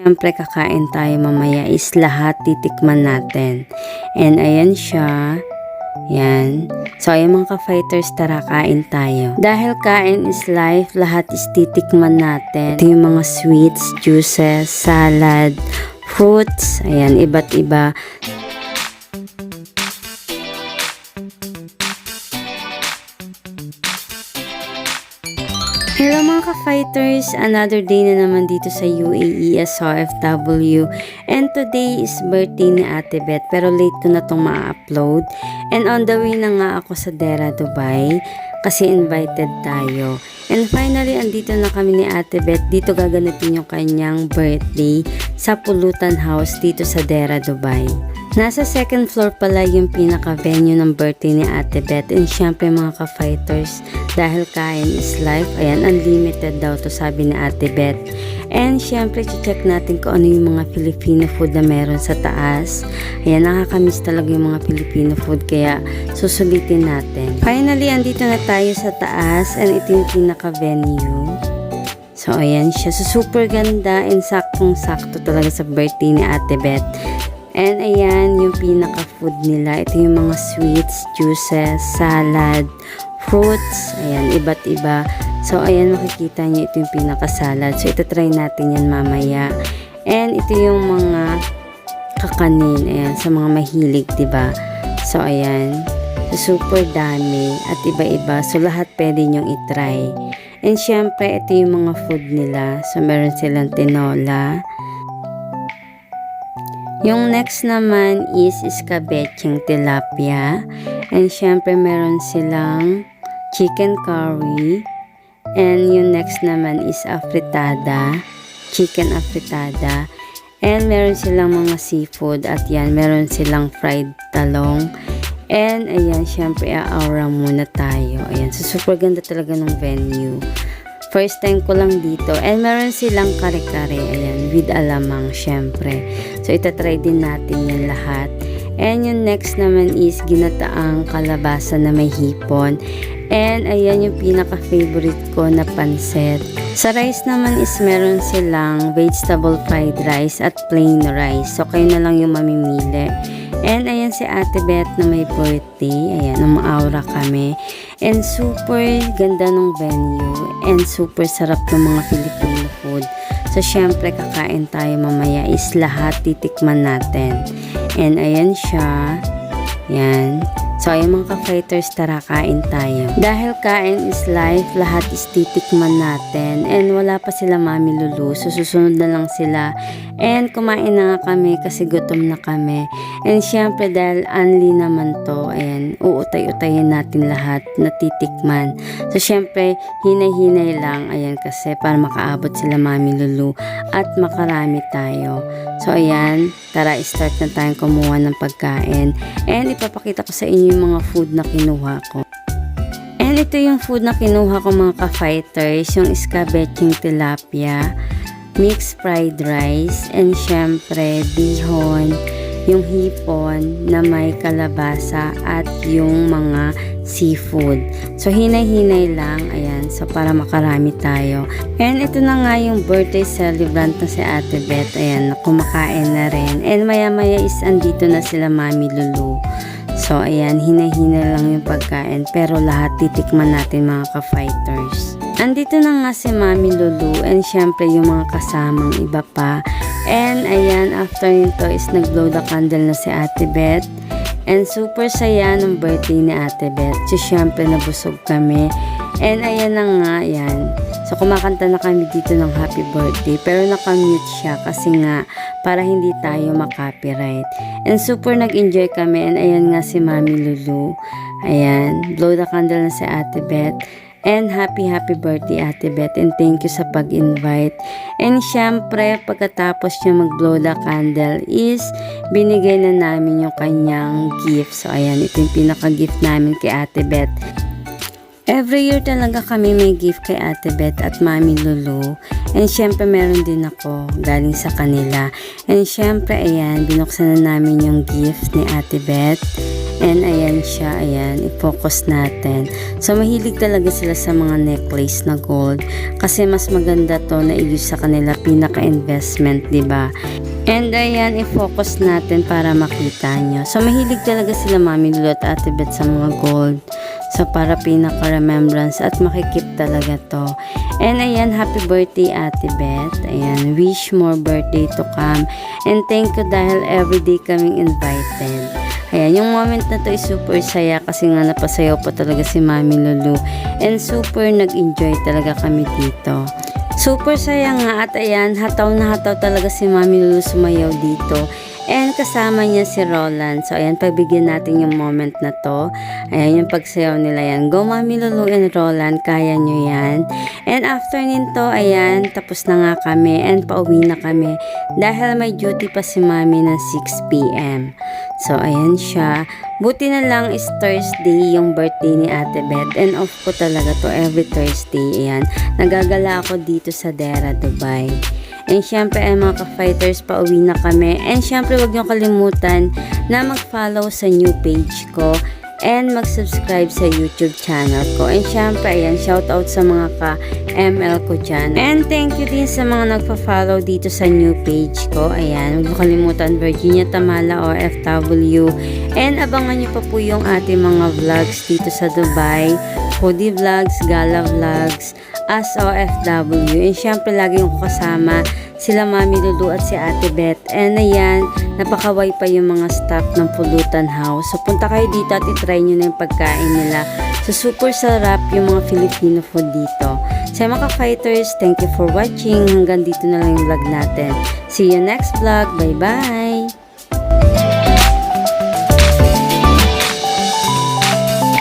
Siyempre, kakain tayo mamaya is lahat titikman natin. And ayan siya. Yan. So, ayan mga ka-fighters, tara kain tayo. Dahil kain is life, lahat is titikman natin. Ito yung mga sweets, juices, salad, fruits, ayan, iba't iba. Hello mga ka-fighters! Another day na naman dito sa UAE as OFW. And today is birthday ni Ate Beth pero late ko na itong ma-upload. And on the way na nga ako sa Dera, Dubai kasi invited tayo. And finally, andito na kami ni Ate Beth. Dito gaganapin yung kanyang birthday sa Pulutan House dito sa Dera, Dubai. Nasa second floor pala yung pinaka-venue ng birthday ni Ate Beth. And syempre mga ka-fighters, dahil kain is life, ayan, unlimited daw to sabi ni Ate Beth. And syempre, check natin kung ano yung mga Filipino food na meron sa taas. Ayan, nakakamiss talaga yung mga Filipino food, kaya susulitin natin. Finally, andito na tayo sa taas, and ito yung pinaka-venue. So, ayan siya. So, super ganda and saktong-sakto talaga sa birthday ni Ate Beth. And ayan, yung pinaka-food nila. Ito yung mga sweets, juices, salad, fruits. Ayan, iba't iba. So, ayan, makikita niyo ito yung pinaka-salad. So, ito try natin yan mamaya. And ito yung mga kakanin. Ayan, sa mga mahilig, 'di ba So, ayan. So, super dami at iba-iba. So, lahat pwede nyong itry. And syempre, ito yung mga food nila. So, meron silang tinola. Yung next naman is iskabeching tilapia. And syempre meron silang chicken curry. And yung next naman is afritada. Chicken afritada. And meron silang mga seafood. At yan, meron silang fried talong. And ayan, syempre aura muna tayo. Ayan, so super ganda talaga ng venue. First time ko lang dito. And meron silang kare-kare. Ayan, with alamang, syempre. So, itatry din natin yan lahat. And yung next naman is ginataang kalabasa na may hipon. And ayan yung pinaka-favorite ko na pansit. Sa rice naman is meron silang vegetable fried rice at plain rice. So, kayo na lang yung mamimili. And ayan si Ate Beth na may birthday. Ayan, umaura kami. And super ganda ng venue. And super sarap ng mga Filipino food. So, syempre, kakain tayo mamaya is lahat titikman natin. And ayan siya. Yan. So, ayun mga ka-fighters, tara kain tayo. Dahil kain is life, lahat is titikman natin. And wala pa sila mami lulu. So, susunod na lang sila. And kumain na kami kasi gutom na kami. And syempre, dahil unli naman to, ayan, uutay-utayin natin lahat na titikman. So, syempre, hinay-hinay lang, ayan, kasi para makaabot sila mami lulu at makarami tayo. So, ayan, tara, start na tayong kumuha ng pagkain. And ipapakita ko sa inyo yung mga food na kinuha ko. And ito yung food na kinuha ko mga ka-fighters, yung escabeching tilapia, mixed fried rice, and syempre, bihon, yung hipon na may kalabasa at yung mga seafood. So, hinay-hinay lang. Ayan. So, para makarami tayo. And ito na nga yung birthday celebrant na si Ate Beth. Ayan. Kumakain na rin. And maya-maya is andito na sila Mami Lulu. So, ayan. Hinay-hinay lang yung pagkain. Pero lahat titikman natin mga ka-fighters. Andito na nga si Mami Lulu. And syempre yung mga kasamang iba pa. And ayan, after nito is nag-blow the candle na si Ate Beth. And super saya ng birthday ni Ate Beth. So, syempre nabusog kami. And ayan na nga, yan. So, kumakanta na kami dito ng happy birthday. Pero nakamute siya kasi nga para hindi tayo makopyright. And super nag-enjoy kami. And ayan nga si Mami Lulu. Ayan, blow the candle na si Ate Beth. And happy happy birthday Ate Beth and thank you sa pag-invite. And syempre pagkatapos niya mag-blow the candle is binigay na namin yung kanyang gift. So ayan, ito yung pinaka-gift namin kay Ate Beth. Every year talaga kami may gift kay Ate Beth at Mami Lulu. And syempre meron din ako galing sa kanila. And syempre ayan, binuksan na namin yung gift ni Ate Beth. And ayan siya, ayan, i-focus natin. So, mahilig talaga sila sa mga necklace na gold. Kasi mas maganda to na i-use sa kanila pinaka-investment, di ba? And ayan, i-focus natin para makita nyo. So, mahilig talaga sila Mami Lulu at Ate Beth sa mga gold. So, para pinaka-remembrance at makikip talaga to. And ayan, happy birthday Ate Beth. Ayan, wish more birthday to come. And thank you dahil everyday kaming invited. Ayan, yung moment na to is super saya kasi nga napasayaw pa talaga si Mami Lulu. And super nag-enjoy talaga kami dito. Super saya nga at ayan, hataw na hataw talaga si Mami Lulu sumayaw dito. And kasama niya si Roland. So ayan, pagbigyan natin yung moment na to. Ayan yung pagsayaw nila yan. Go Mami Lulu and Roland, kaya nyo yan. And after nito, ayan, tapos na nga kami and pauwi na kami. Dahil may duty pa si Mami ng 6pm. So ayan siya. Buti na lang is Thursday yung birthday ni Ate Beth. And off ko talaga to every Thursday. Ayan. Nagagala ako dito sa Dera, Dubai. And syempre, ay mga ka-fighters, pauwi na kami. And syempre, huwag niyo kalimutan na mag-follow sa new page ko and mag-subscribe sa YouTube channel ko. And syempre, ayan, shoutout sa mga ka-ML ko dyan. And thank you din sa mga nagpa-follow dito sa new page ko. Ayan, huwag kalimutan, Virginia Tamala OFW. And abangan niyo pa po yung ating mga vlogs dito sa Dubai. Foodie vlogs, gala vlogs, as OFW. And syempre, lagi yung kasama sila Mami Lulu at si Ate Beth. And ayan, napakaway pa yung mga staff ng Pulutan House. So punta kayo dito at itry nyo na yung pagkain nila. So super sarap yung mga Filipino food dito. So mga fighters, thank you for watching. Hanggang dito na lang yung vlog natin. See you next vlog. Bye-bye!